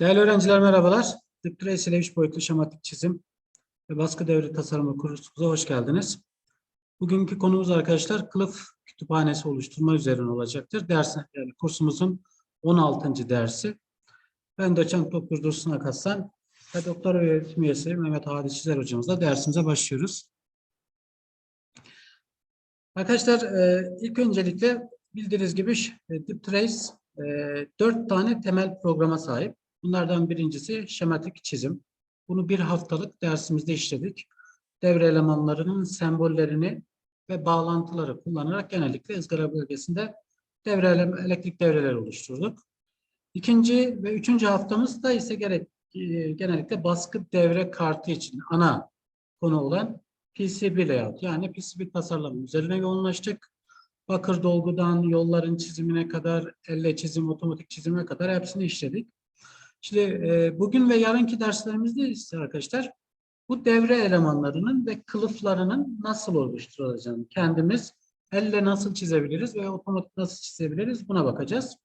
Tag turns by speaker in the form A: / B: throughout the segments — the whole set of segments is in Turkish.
A: Değerli öğrenciler merhabalar. Diptrace ile üç boyutlu şematik çizim ve baskı devri tasarımı kursumuza hoş geldiniz. Bugünkü konumuz arkadaşlar kılıf kütüphanesi oluşturma üzerine olacaktır. Ders, yani kursumuzun 16. dersi. Ben doçent doktor Dursun Akaslan ve doktor öğretim üyesi Mehmet Hadi Çizer hocamızla dersimize başlıyoruz. Arkadaşlar e, ilk öncelikle bildiğiniz gibi e, Diptrace e, dört tane temel programa sahip. Bunlardan birincisi şematik çizim. Bunu bir haftalık dersimizde işledik. Devre elemanlarının sembollerini ve bağlantıları kullanarak genellikle ızgara bölgesinde devre ele- elektrik devreleri oluşturduk. İkinci ve üçüncü haftamızda ise gerek, e, genellikle baskı devre kartı için ana konu olan PCB layout yani PCB tasarlama üzerine yoğunlaştık. Bakır dolgudan yolların çizimine kadar, elle çizim, otomatik çizime kadar hepsini işledik. Şimdi e, bugün ve yarınki derslerimizde ise arkadaşlar bu devre elemanlarının ve kılıflarının nasıl oluşturulacağını kendimiz elle nasıl çizebiliriz ve otomatik nasıl çizebiliriz buna bakacağız.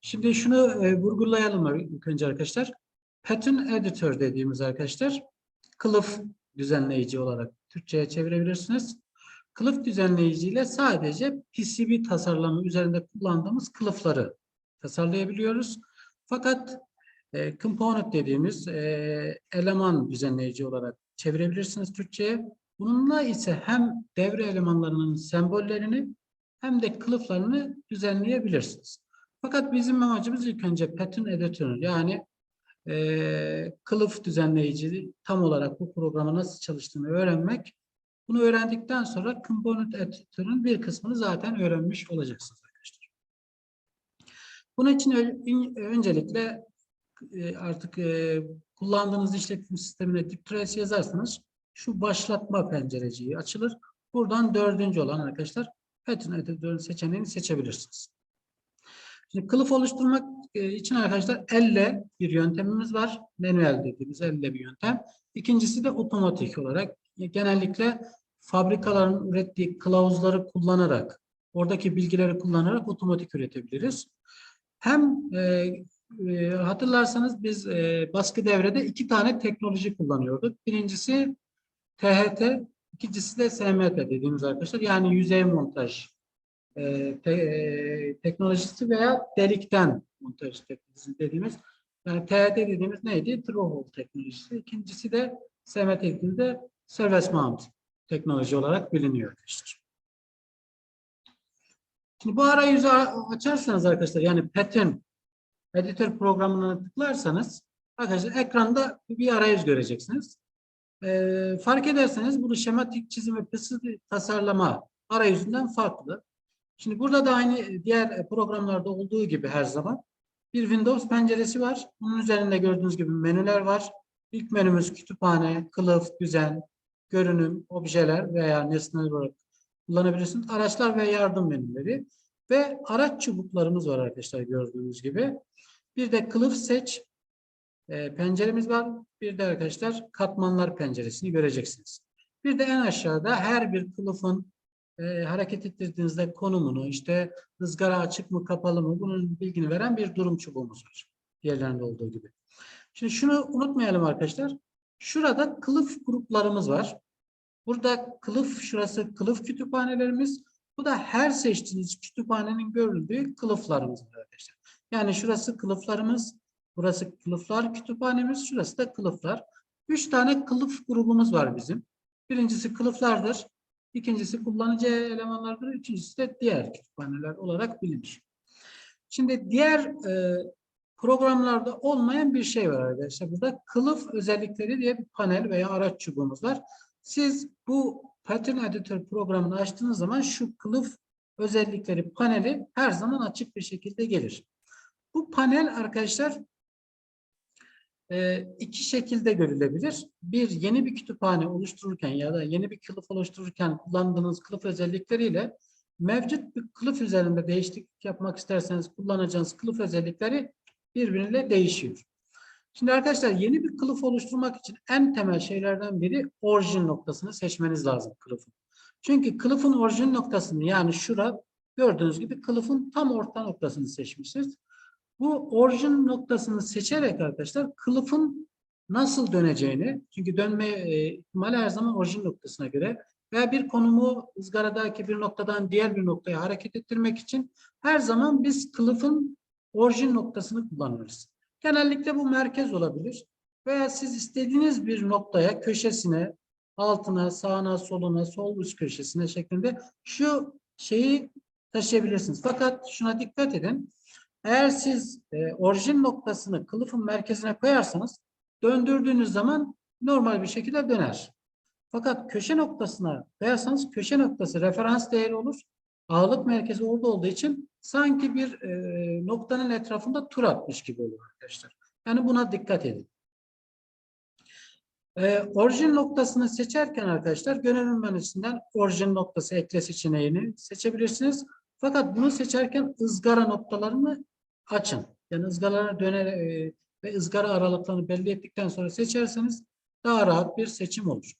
A: Şimdi şunu e, vurgulayalım ilk önce arkadaşlar. Pattern Editor dediğimiz arkadaşlar kılıf düzenleyici olarak Türkçe'ye çevirebilirsiniz. Kılıf düzenleyici ile sadece PCB tasarlamı üzerinde kullandığımız kılıfları tasarlayabiliyoruz. Fakat e, component dediğimiz e, eleman düzenleyici olarak çevirebilirsiniz Türkçe'ye. Bununla ise hem devre elemanlarının sembollerini hem de kılıflarını düzenleyebilirsiniz. Fakat bizim amacımız ilk önce pattern editor yani e, kılıf düzenleyici tam olarak bu programı nasıl çalıştığını öğrenmek. Bunu öğrendikten sonra component editor'ın bir kısmını zaten öğrenmiş olacaksınız arkadaşlar. Bunun için öncelikle e, artık e, kullandığınız işletim sistemine diptrace yazarsanız şu başlatma pencereciği açılır. Buradan dördüncü olan arkadaşlar pattern editor seçeneğini seçebilirsiniz. Şimdi kılıf oluşturmak e, için arkadaşlar elle bir yöntemimiz var. Manuel dediğimiz elle bir yöntem. İkincisi de otomatik olarak genellikle fabrikaların ürettiği kılavuzları kullanarak oradaki bilgileri kullanarak otomatik üretebiliriz. Hem e, hatırlarsanız biz e, baskı devrede iki tane teknoloji kullanıyorduk. Birincisi THT, ikincisi de SMT dediğimiz arkadaşlar. Yani yüzey montaj e, te- e, teknolojisi veya delikten montaj teknolojisi dediğimiz. Yani THT dediğimiz neydi? Through hole teknolojisi. İkincisi de SMT dediğimiz de service mount teknoloji olarak biliniyor arkadaşlar. Şimdi bu arayüzü açarsanız arkadaşlar yani pattern editör programına tıklarsanız arkadaşlar ekranda bir arayüz göreceksiniz. Ee, fark ederseniz bunu şematik çizim ve PCB tasarlama arayüzünden farklı. Şimdi burada da aynı diğer programlarda olduğu gibi her zaman bir Windows penceresi var. Bunun üzerinde gördüğünüz gibi menüler var. İlk menümüz kütüphane, kılıf, düzen, görünüm, objeler veya nesneler olarak kullanabilirsiniz. Araçlar ve yardım menüleri ve araç çubuklarımız var arkadaşlar gördüğünüz gibi. Bir de kılıf seç e, penceremiz var. Bir de arkadaşlar katmanlar penceresini göreceksiniz. Bir de en aşağıda her bir kılıfın e, hareket ettirdiğinizde konumunu, işte ızgara açık mı kapalı mı bunun bilgini veren bir durum çubuğumuz var. Diğerlerinde olduğu gibi. Şimdi şunu unutmayalım arkadaşlar. Şurada kılıf gruplarımız var. Burada kılıf, şurası kılıf kütüphanelerimiz. Bu da her seçtiğiniz kütüphanenin görüldüğü kılıflarımız arkadaşlar. Yani şurası kılıflarımız, burası kılıflar kütüphanemiz, şurası da kılıflar. Üç tane kılıf grubumuz var bizim. Birincisi kılıflardır. İkincisi kullanıcı elemanlardır. Üçüncüsü de diğer kütüphaneler olarak bilinir. Şimdi diğer e, programlarda olmayan bir şey var arkadaşlar. Burada kılıf özellikleri diye bir panel veya araç çubuğumuz var. Siz bu Pattern Editor programını açtığınız zaman şu kılıf özellikleri paneli her zaman açık bir şekilde gelir. Bu panel arkadaşlar e, iki şekilde görülebilir. Bir, yeni bir kütüphane oluştururken ya da yeni bir kılıf oluştururken kullandığınız kılıf özellikleriyle mevcut bir kılıf üzerinde değişiklik yapmak isterseniz kullanacağınız kılıf özellikleri birbiriyle değişiyor. Şimdi arkadaşlar yeni bir kılıf oluşturmak için en temel şeylerden biri orijin noktasını seçmeniz lazım kılıfın. Çünkü kılıfın orijin noktasını yani şura gördüğünüz gibi kılıfın tam orta noktasını seçmişiz. Bu orijin noktasını seçerek arkadaşlar kılıfın nasıl döneceğini çünkü dönme e, ihtimali her zaman orijin noktasına göre veya bir konumu ızgaradaki bir noktadan diğer bir noktaya hareket ettirmek için her zaman biz kılıfın orijin noktasını kullanırız. Genellikle bu merkez olabilir veya siz istediğiniz bir noktaya, köşesine, altına, sağına, soluna, sol üst köşesine şeklinde şu şeyi taşıyabilirsiniz. Fakat şuna dikkat edin. Eğer siz e, orijin noktasını kılıfın merkezine koyarsanız döndürdüğünüz zaman normal bir şekilde döner. Fakat köşe noktasına koyarsanız köşe noktası referans değeri olur. Ağırlık merkezi orada olduğu için sanki bir e, noktanın etrafında tur atmış gibi olur arkadaşlar. Yani buna dikkat edin. E, orijin noktasını seçerken arkadaşlar görünüm menüsünden orijin noktası ekle seçeneğini seçebilirsiniz. Fakat bunu seçerken ızgara noktalarını açın. Yani ızgaralara döner e, ve ızgara aralıklarını belli ettikten sonra seçerseniz daha rahat bir seçim olur.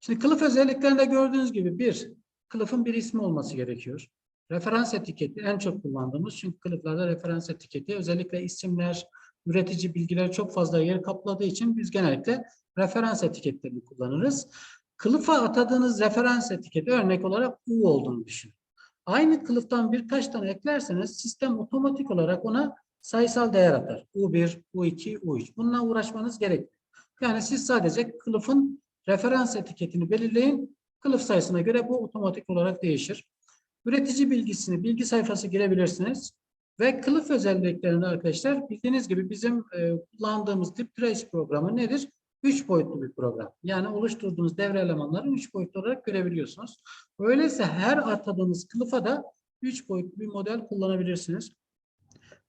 A: Şimdi kılıf özelliklerinde gördüğünüz gibi bir, kılıfın bir ismi olması gerekiyor. Referans etiketi en çok kullandığımız çünkü kılıflarda referans etiketi özellikle isimler, üretici bilgiler çok fazla yer kapladığı için biz genellikle referans etiketlerini kullanırız. Kılıfa atadığınız referans etiketi örnek olarak U olduğunu düşünün. Aynı kılıftan birkaç tane eklerseniz sistem otomatik olarak ona sayısal değer atar. U1, U2, U3. Bununla uğraşmanız gerekmiyor. Yani siz sadece kılıfın referans etiketini belirleyin. Kılıf sayısına göre bu otomatik olarak değişir. Üretici bilgisini bilgi sayfası girebilirsiniz. Ve kılıf özelliklerinde arkadaşlar bildiğiniz gibi bizim e, kullandığımız Deep Trace programı nedir? Üç boyutlu bir program. Yani oluşturduğunuz devre elemanları üç boyutlu olarak görebiliyorsunuz. Öyleyse her atadığınız kılıfa da üç boyutlu bir model kullanabilirsiniz.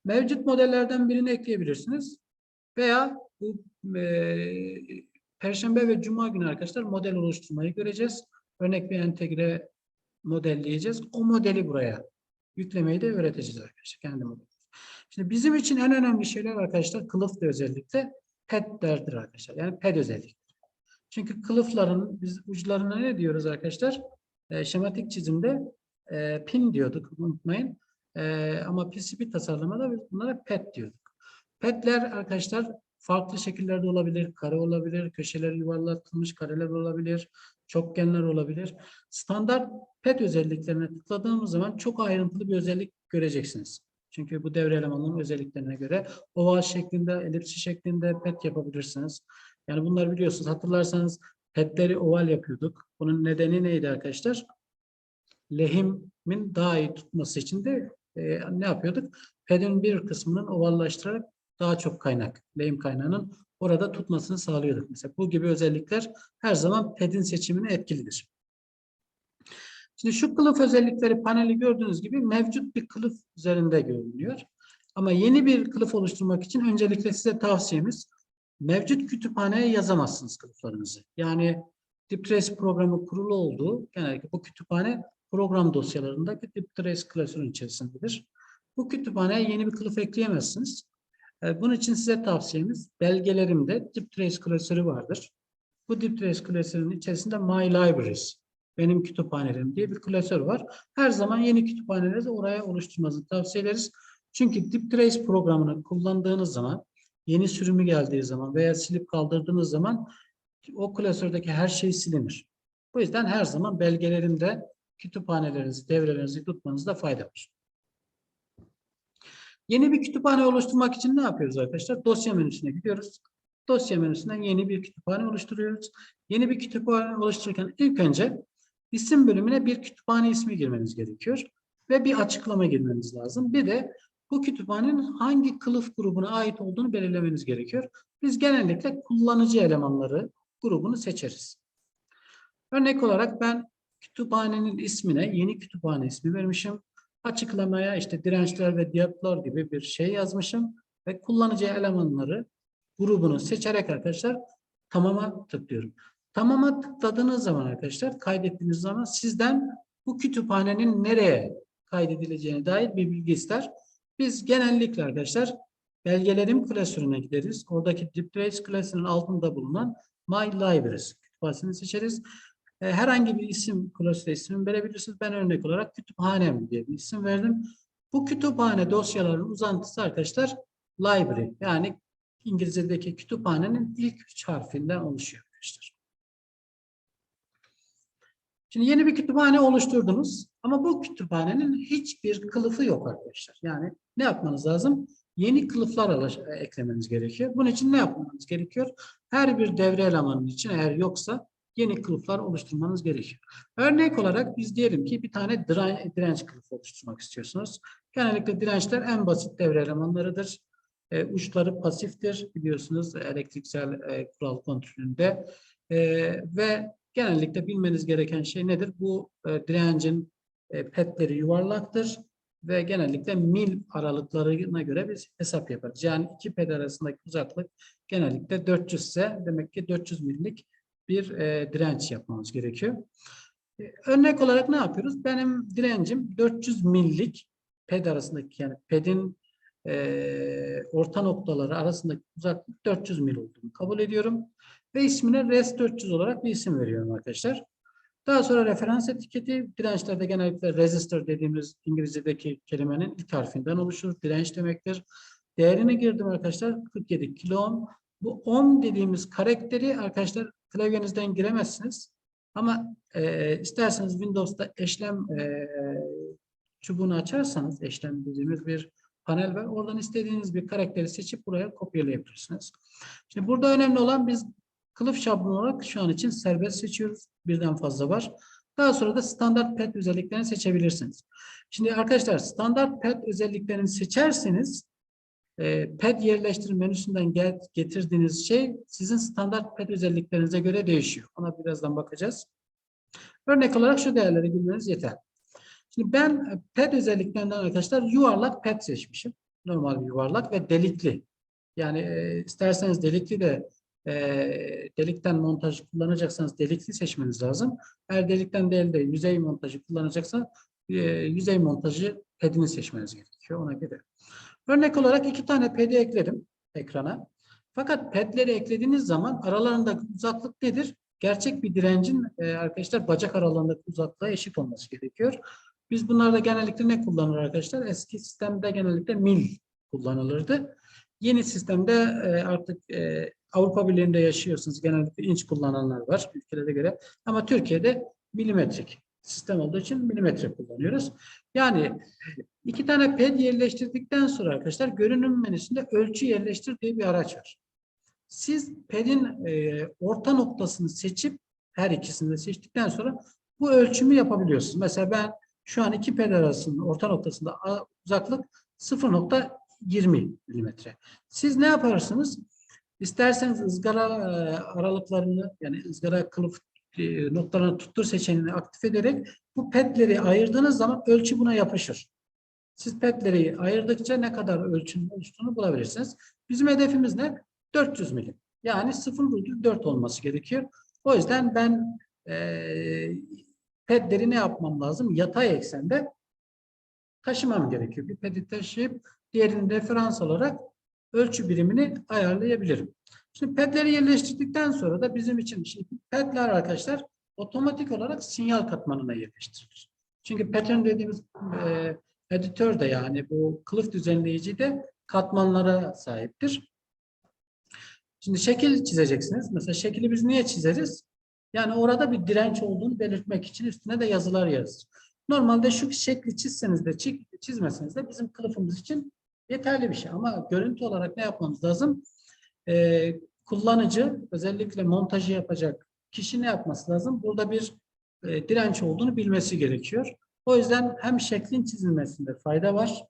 A: Mevcut modellerden birini ekleyebilirsiniz. Veya bu e, Perşembe ve Cuma günü arkadaşlar model oluşturmayı göreceğiz. Örnek bir entegre modelleyeceğiz. O modeli buraya yüklemeyi de öğreteceğiz arkadaşlar. Kendi. Şimdi bizim için en önemli şeyler arkadaşlar kılıf da özellikle petlerdir arkadaşlar. Yani ped özellik. Çünkü kılıfların biz uçlarına ne diyoruz arkadaşlar? E, şematik çizimde e, pin diyorduk unutmayın. E, ama PCB tasarlamada biz bunlara pet diyorduk. Petler arkadaşlar farklı şekillerde olabilir. Kare olabilir, köşeler yuvarlatılmış kareler olabilir, çokgenler olabilir. Standart pet özelliklerine tıkladığımız zaman çok ayrıntılı bir özellik göreceksiniz. Çünkü bu devre elemanının özelliklerine göre oval şeklinde, elipsi şeklinde pet yapabilirsiniz. Yani bunları biliyorsunuz. Hatırlarsanız petleri oval yapıyorduk. Bunun nedeni neydi arkadaşlar? Lehimin daha iyi tutması için de e, ne yapıyorduk? Pedin bir kısmının ovallaştırarak daha çok kaynak, lehim kaynağının orada tutmasını sağlıyorduk. Mesela bu gibi özellikler her zaman pedin seçimine etkilidir. Şimdi şu kılıf özellikleri paneli gördüğünüz gibi mevcut bir kılıf üzerinde görünüyor. Ama yeni bir kılıf oluşturmak için öncelikle size tavsiyemiz mevcut kütüphaneye yazamazsınız kılıflarınızı. Yani DeepTrace programı kurulu olduğu genellikle bu kütüphane program dosyalarındaki DeepTrace klasörün içerisindedir. Bu kütüphaneye yeni bir kılıf ekleyemezsiniz. E, bunun için size tavsiyemiz belgelerimde DeepTrace klasörü vardır. Bu DeepTrace klasörünün içerisinde My Libraries, benim kütüphanelerim diye bir klasör var. Her zaman yeni kütüphaneleri de oraya oluşturmanızı tavsiye ederiz. Çünkü DeepTrace programını kullandığınız zaman, yeni sürümü geldiği zaman veya silip kaldırdığınız zaman o klasördeki her şey silinir. Bu yüzden her zaman belgelerinde kütüphanelerinizi, devrelerinizi tutmanızda fayda var. Yeni bir kütüphane oluşturmak için ne yapıyoruz arkadaşlar? Dosya menüsüne gidiyoruz. Dosya menüsünden yeni bir kütüphane oluşturuyoruz. Yeni bir kütüphane oluştururken ilk önce isim bölümüne bir kütüphane ismi girmeniz gerekiyor. Ve bir açıklama girmeniz lazım. Bir de bu kütüphanenin hangi kılıf grubuna ait olduğunu belirlemeniz gerekiyor. Biz genellikle kullanıcı elemanları grubunu seçeriz. Örnek olarak ben kütüphanenin ismine yeni kütüphane ismi vermişim açıklamaya işte dirençler ve diyotlar gibi bir şey yazmışım ve kullanıcı elemanları grubunu seçerek arkadaşlar tamama tıklıyorum. Tamama tıkladığınız zaman arkadaşlar kaydettiğiniz zaman sizden bu kütüphanenin nereye kaydedileceğine dair bir bilgi ister. Biz genellikle arkadaşlar belgelerim klasörüne gideriz. Oradaki DeepTrace klasörünün altında bulunan My Libraries kütüphanesini seçeriz. e, herhangi bir isim, klasöre isim verebilirsiniz. Ben örnek olarak kütüphanem diye bir isim verdim. Bu kütüphane dosyaların uzantısı arkadaşlar library yani İngilizce'deki kütüphanenin ilk harfinden oluşuyor arkadaşlar. Şimdi yeni bir kütüphane oluşturdunuz ama bu kütüphanenin hiçbir kılıfı yok arkadaşlar. Yani ne yapmanız lazım? Yeni kılıflar eklemeniz gerekiyor. Bunun için ne yapmanız gerekiyor? Her bir devre elemanının için eğer yoksa yeni kılıflar oluşturmanız gerekiyor. Örnek olarak biz diyelim ki bir tane diren- direnç kılıfı oluşturmak istiyorsunuz. Genellikle dirençler en basit devre elemanlarıdır. E, uçları pasiftir biliyorsunuz elektriksel e, kural kontrolünde. E, ve genellikle bilmeniz gereken şey nedir? Bu e, direncin e, petleri yuvarlaktır ve genellikle mil aralıklarına göre biz hesap yaparız. Yani iki ped arasındaki uzaklık genellikle 400 ise demek ki 400 millik bir e, direnç yapmamız gerekiyor. E, örnek olarak ne yapıyoruz? Benim direncim 400 millik ped arasındaki yani pedin e, orta noktaları arasındaki uzaklık 400 mil olduğunu kabul ediyorum. Ve ismine res 400 olarak bir isim veriyorum arkadaşlar. Daha sonra referans etiketi dirençlerde genellikle resistor dediğimiz İngilizce'deki kelimenin ilk harfinden oluşur. Direnç demektir. Değerini girdim arkadaşlar 47 kilo ohm. Bu ohm dediğimiz karakteri arkadaşlar klavyenizden giremezsiniz. Ama e, isterseniz Windows'ta eşlem e, çubuğunu açarsanız eşlem dediğimiz bir panel var. Oradan istediğiniz bir karakteri seçip buraya kopyalayabilirsiniz. Şimdi burada önemli olan biz kılıf şablonu olarak şu an için serbest seçiyoruz. Birden fazla var. Daha sonra da standart pet özelliklerini seçebilirsiniz. Şimdi arkadaşlar standart pet özelliklerini seçerseniz e, ped yerleştirme menüsünden getirdiğiniz şey sizin standart ped özelliklerinize göre değişiyor. Ona birazdan bakacağız. Örnek olarak şu değerleri bilmeniz yeter. Şimdi ben ped özelliklerinden arkadaşlar yuvarlak ped seçmişim. Normal bir yuvarlak ve delikli. Yani e, isterseniz delikli de e, delikten montajı kullanacaksanız delikli seçmeniz lazım. Eğer delikten değil de yüzey montajı kullanacaksa e, yüzey montajı pedini seçmeniz gerekiyor ona göre. Örnek olarak iki tane pedi ekledim ekrana. Fakat pedleri eklediğiniz zaman aralarındaki uzaklık nedir? Gerçek bir direncin e, arkadaşlar bacak aralığındaki uzaklığa eşit olması gerekiyor. Biz bunlarda genellikle ne kullanır arkadaşlar? Eski sistemde genellikle mil kullanılırdı. Yeni sistemde e, artık e, Avrupa Birliği'nde yaşıyorsunuz. Genellikle inç kullananlar var ülkelere göre. Ama Türkiye'de milimetrik sistem olduğu için milimetre kullanıyoruz. Yani iki tane ped yerleştirdikten sonra arkadaşlar görünüm menüsünde ölçü yerleştir diye bir araç var. Siz pedin e, orta noktasını seçip her ikisini de seçtikten sonra bu ölçümü yapabiliyorsunuz. Mesela ben şu an iki ped arasının orta noktasında uzaklık 0.20 milimetre. Siz ne yaparsınız? İsterseniz ızgara e, aralıklarını yani ızgara kılıf e, noktalarını tuttur seçeneğini aktif ederek bu petleri ayırdığınız zaman ölçü buna yapışır. Siz petleri ayırdıkça ne kadar ölçünün oluştuğunu bulabilirsiniz. Bizim hedefimiz ne? 400 milim. Yani 0,4 olması gerekiyor. O yüzden ben e, pedleri ne yapmam lazım? Yatay eksende taşımam gerekiyor. Bir pedi taşıyıp diğerini referans olarak ölçü birimini ayarlayabilirim. Şimdi pedleri yerleştirdikten sonra da bizim için şimdi pedler arkadaşlar otomatik olarak sinyal katmanına yerleştirilir. Çünkü pattern dediğimiz e, editör de yani bu kılıf düzenleyici de katmanlara sahiptir. Şimdi şekil çizeceksiniz. Mesela şekli biz niye çizeriz? Yani orada bir direnç olduğunu belirtmek için üstüne de yazılar yazılır. Normalde şu şekli çizseniz de çizmeseniz de bizim kılıfımız için yeterli bir şey. Ama görüntü olarak ne yapmamız lazım? Ee, kullanıcı özellikle montajı yapacak kişi ne yapması lazım? Burada bir e, direnç olduğunu bilmesi gerekiyor. O yüzden hem şeklin çizilmesinde fayda var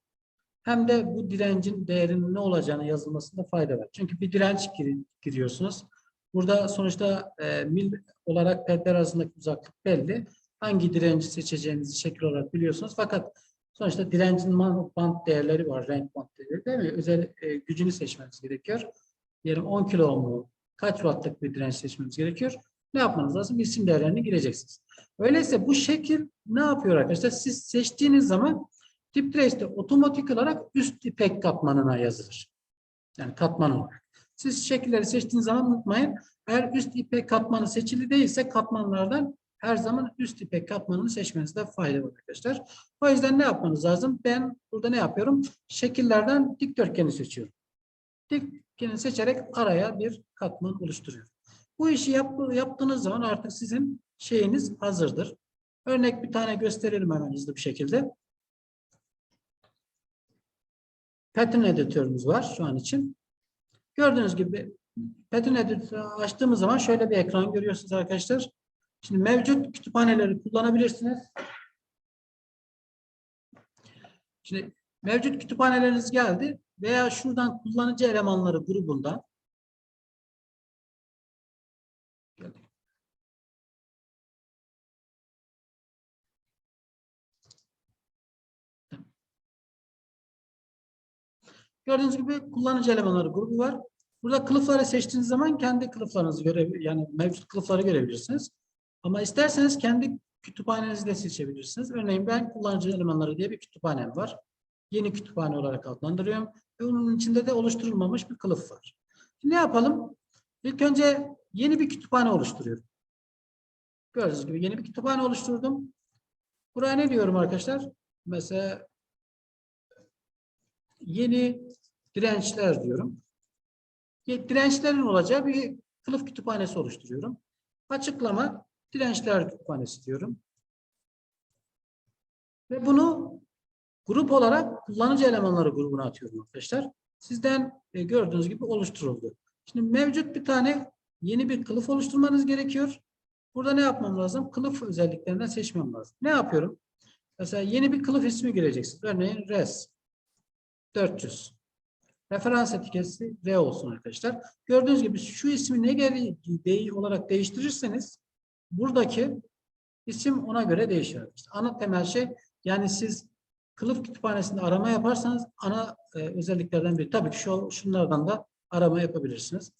A: hem de bu direncin değerinin ne olacağını yazılmasında fayda var. Çünkü bir direnç gir giriyorsunuz. Burada sonuçta e, mil olarak pedler arasındaki uzaklık belli. Hangi direnci seçeceğinizi şekil olarak biliyorsunuz. Fakat sonuçta direncin band değerleri var, renk band değerleri değil mi? Özel e, gücünü seçmeniz gerekiyor. Diyelim 10 kilo ohmlu kaç wattlık bir direnç seçmeniz gerekiyor. Ne yapmanız lazım? İsim değerlerini gireceksiniz. Öyleyse bu şekil ne yapıyor arkadaşlar? Siz seçtiğiniz zaman tip trace'de otomatik olarak üst ipek katmanına yazılır. Yani katman olarak. Siz şekilleri seçtiğiniz zaman unutmayın. Eğer üst ipek katmanı seçili değilse katmanlardan her zaman üst ipek katmanını seçmenizde fayda var arkadaşlar. O yüzden ne yapmanız lazım? Ben burada ne yapıyorum? Şekillerden dikdörtgeni seçiyorum. Dikdörtgeni seçerek araya bir katman oluşturuyorum. Bu işi yap, yaptığınız zaman artık sizin şeyiniz hazırdır. Örnek bir tane gösterelim hemen hızlı bir şekilde. Pattern editörümüz var şu an için. Gördüğünüz gibi Pattern editörü açtığımız zaman şöyle bir ekran görüyorsunuz arkadaşlar. Şimdi mevcut kütüphaneleri kullanabilirsiniz. Şimdi mevcut kütüphaneleriniz geldi veya şuradan kullanıcı elemanları grubundan Gördüğünüz gibi kullanıcı elemanları grubu var. Burada kılıfları seçtiğiniz zaman kendi kılıflarınızı göre yani mevcut kılıfları görebilirsiniz. Ama isterseniz kendi kütüphanenizi de seçebilirsiniz. Örneğin ben kullanıcı elemanları diye bir kütüphanem var. Yeni kütüphane olarak adlandırıyorum. Ve onun içinde de oluşturulmamış bir kılıf var. Ne yapalım? İlk önce yeni bir kütüphane oluşturuyorum. Gördüğünüz gibi yeni bir kütüphane oluşturdum. Buraya ne diyorum arkadaşlar? Mesela yeni dirençler diyorum. Dirençlerin olacağı bir kılıf kütüphanesi oluşturuyorum. Açıklama dirençler kütüphanesi diyorum. Ve bunu grup olarak kullanıcı elemanları grubuna atıyorum arkadaşlar. Sizden e, gördüğünüz gibi oluşturuldu. Şimdi mevcut bir tane yeni bir kılıf oluşturmanız gerekiyor. Burada ne yapmam lazım? Kılıf özelliklerinden seçmem lazım. Ne yapıyorum? Mesela yeni bir kılıf ismi gireceksiniz. Örneğin res 400. Referans etiketi R olsun arkadaşlar. Gördüğünüz gibi şu ismi ne gereği olarak değiştirirseniz buradaki isim ona göre değişir. İşte ana temel şey yani siz kılıf kütüphanesinde arama yaparsanız ana e, özelliklerden biri. Tabii ki şu şunlardan da arama yapabilirsiniz.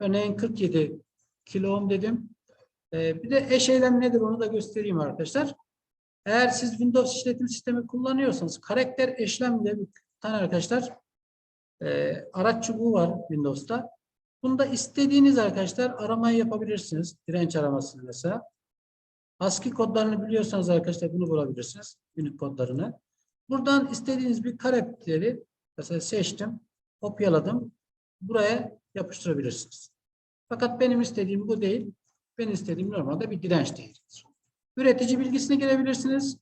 A: Örneğin 47 kilo ohm dedim. E, bir de eş eylem nedir onu da göstereyim arkadaşlar. Eğer siz Windows işletim sistemi kullanıyorsanız karakter eşlem diye bir tane arkadaşlar e, araç çubuğu var Windows'ta. Bunda istediğiniz arkadaşlar aramayı yapabilirsiniz. Direnç aramasını mesela. ASCII kodlarını biliyorsanız arkadaşlar bunu bulabilirsiniz. Unik kodlarını. Buradan istediğiniz bir karakteri mesela seçtim. Kopyaladım. Buraya yapıştırabilirsiniz. Fakat benim istediğim bu değil. Ben istediğim normalde bir direnç değeridir. Üretici bilgisine girebilirsiniz.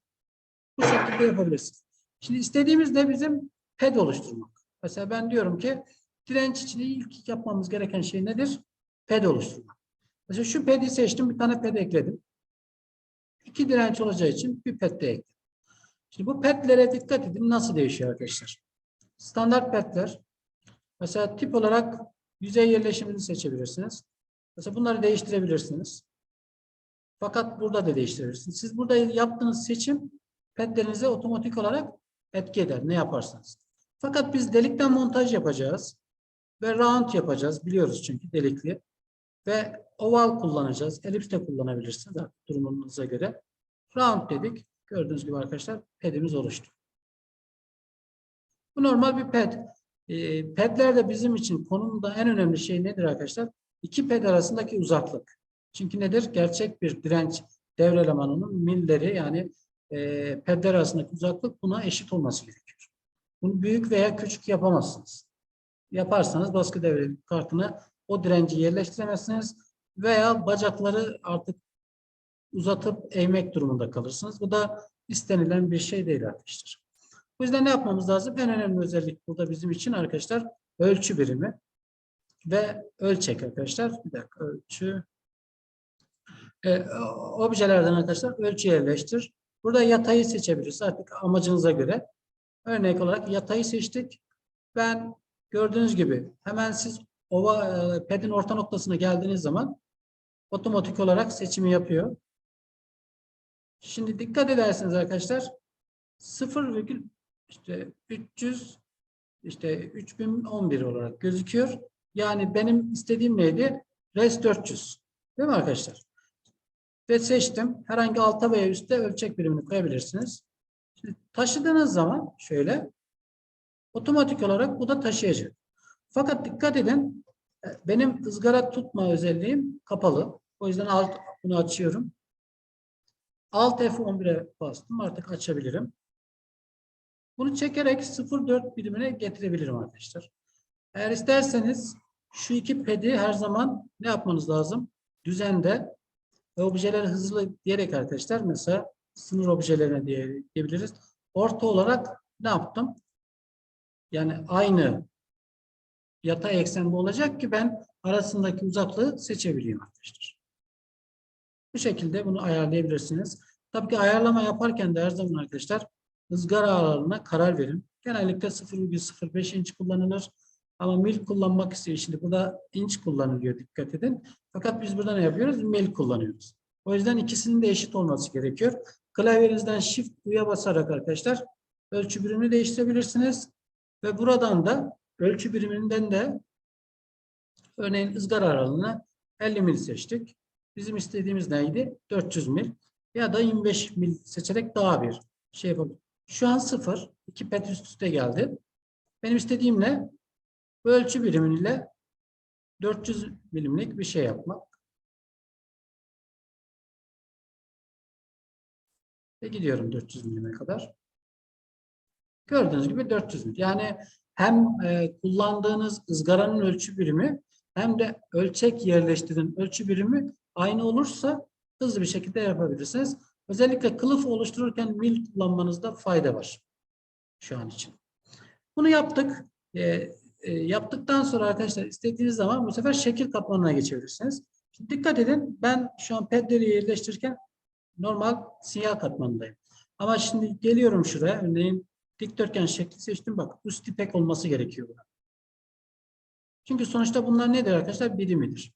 A: Bu şekilde yapabilirsiniz. Şimdi istediğimiz de bizim PED oluşturmak. Mesela ben diyorum ki direnç için ilk yapmamız gereken şey nedir? PED oluşturmak. Mesela şu PED'i seçtim, bir tane PED ekledim. İki direnç olacağı için bir PED de ekledim. Şimdi bu PED'lere dikkat edin. Nasıl değişiyor arkadaşlar? Standart PED'ler. Mesela tip olarak yüzey yerleşimini seçebilirsiniz. Mesela bunları değiştirebilirsiniz. Fakat burada da değiştirebilirsiniz. Siz burada yaptığınız seçim PED'lerinize otomatik olarak etki eder. Ne yaparsanız. Fakat biz delikten montaj yapacağız. Ve round yapacağız. Biliyoruz çünkü delikli. Ve oval kullanacağız. Elips de kullanabilirsiniz durumunuza göre. Round dedik. Gördüğünüz gibi arkadaşlar pedimiz oluştu. Bu normal bir ped. E, pedler de bizim için konumda en önemli şey nedir arkadaşlar? İki ped arasındaki uzaklık. Çünkü nedir? Gerçek bir direnç devre elemanının milleri yani e, pedler arasındaki uzaklık buna eşit olması gerekiyor. Bunu büyük veya küçük yapamazsınız. Yaparsanız baskı devre kartına o direnci yerleştiremezsiniz veya bacakları artık uzatıp eğmek durumunda kalırsınız. Bu da istenilen bir şey değil arkadaşlar. Bu yüzden ne yapmamız lazım? En önemli özellik burada bizim için arkadaşlar ölçü birimi ve ölçek arkadaşlar. Bir dakika ölçü. E, objelerden arkadaşlar ölçü yerleştir. Burada yatayı seçebiliriz artık amacınıza göre. Örnek olarak yatayı seçtik. Ben gördüğünüz gibi hemen siz ova, e, pedin orta noktasına geldiğiniz zaman otomatik olarak seçimi yapıyor. Şimdi dikkat ederseniz arkadaşlar 0, işte 300 işte 3011 olarak gözüküyor. Yani benim istediğim neydi? Res 400. Değil mi arkadaşlar? Ve seçtim. Herhangi alta veya üstte ölçek birimini koyabilirsiniz. Şimdi taşıdığınız zaman şöyle otomatik olarak bu da taşıyacak. Fakat dikkat edin benim ızgara tutma özelliğim kapalı. O yüzden alt bunu açıyorum. Alt F11'e bastım. Artık açabilirim. Bunu çekerek 0.4 birimine getirebilirim arkadaşlar. Eğer isterseniz şu iki pedi her zaman ne yapmanız lazım? Düzende ve objeleri hızlı diyerek arkadaşlar mesela sınır objelerine diye, diyebiliriz. Orta olarak ne yaptım? Yani aynı yatay eksende olacak ki ben arasındaki uzaklığı seçebileyim arkadaşlar. Bu şekilde bunu ayarlayabilirsiniz. Tabii ki ayarlama yaparken de her zaman arkadaşlar ızgara aralığına karar verin. Genellikle 0,05 inç kullanılır. Ama mil kullanmak istiyor. Şimdi burada inç kullanılıyor dikkat edin. Fakat biz burada ne yapıyoruz? Mil kullanıyoruz. O yüzden ikisinin de eşit olması gerekiyor. Klavyenizden Shift U'ya basarak arkadaşlar ölçü birimini değiştirebilirsiniz. Ve buradan da ölçü biriminden de örneğin ızgara aralığına 50 mil seçtik. Bizim istediğimiz neydi? 400 mil ya da 25 mil seçerek daha bir şey yapalım. Şu an 0. 2 pet üst üste geldi. Benim istediğim ne? Bu ölçü birimiyle 400 milimlik bir şey yapmak. Ve gidiyorum 400 milime kadar. Gördüğünüz gibi 400 milim. Yani hem e, kullandığınız ızgaranın ölçü birimi hem de ölçek yerleştirin ölçü birimi aynı olursa hızlı bir şekilde yapabilirsiniz. Özellikle kılıf oluştururken mil kullanmanızda fayda var. Şu an için. Bunu yaptık. E, e, yaptıktan sonra arkadaşlar istediğiniz zaman bu sefer şekil katmanına geçebilirsiniz. Şimdi dikkat edin ben şu an pedleri yerleştirirken normal sinyal katmanındayım. Ama şimdi geliyorum şuraya örneğin dikdörtgen şekli seçtim bak üst ipek olması gerekiyor. Buna. Çünkü sonuçta bunlar nedir arkadaşlar? Birimidir.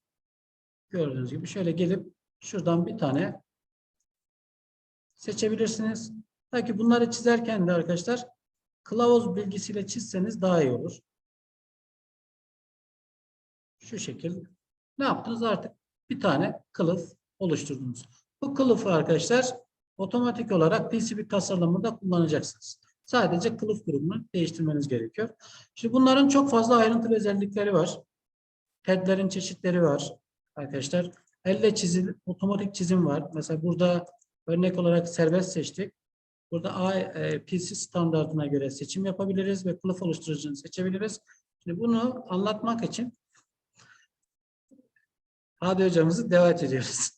A: Gördüğünüz gibi şöyle gelip şuradan bir tane seçebilirsiniz. Belki bunları çizerken de arkadaşlar kılavuz bilgisiyle çizseniz daha iyi olur. Şu şekil. Ne yaptınız artık? Bir tane kılıf oluşturdunuz. Bu kılıfı arkadaşlar otomatik olarak PCB tasarımında kullanacaksınız. Sadece kılıf grubunu değiştirmeniz gerekiyor. Şimdi bunların çok fazla ayrıntılı özellikleri var. Pedlerin çeşitleri var arkadaşlar. Elle çizim, otomatik çizim var. Mesela burada örnek olarak serbest seçtik. Burada A, e, PC standartına göre seçim yapabiliriz ve kılıf oluşturucunu seçebiliriz. Şimdi bunu anlatmak için Hadi hocamızı davet ediyoruz.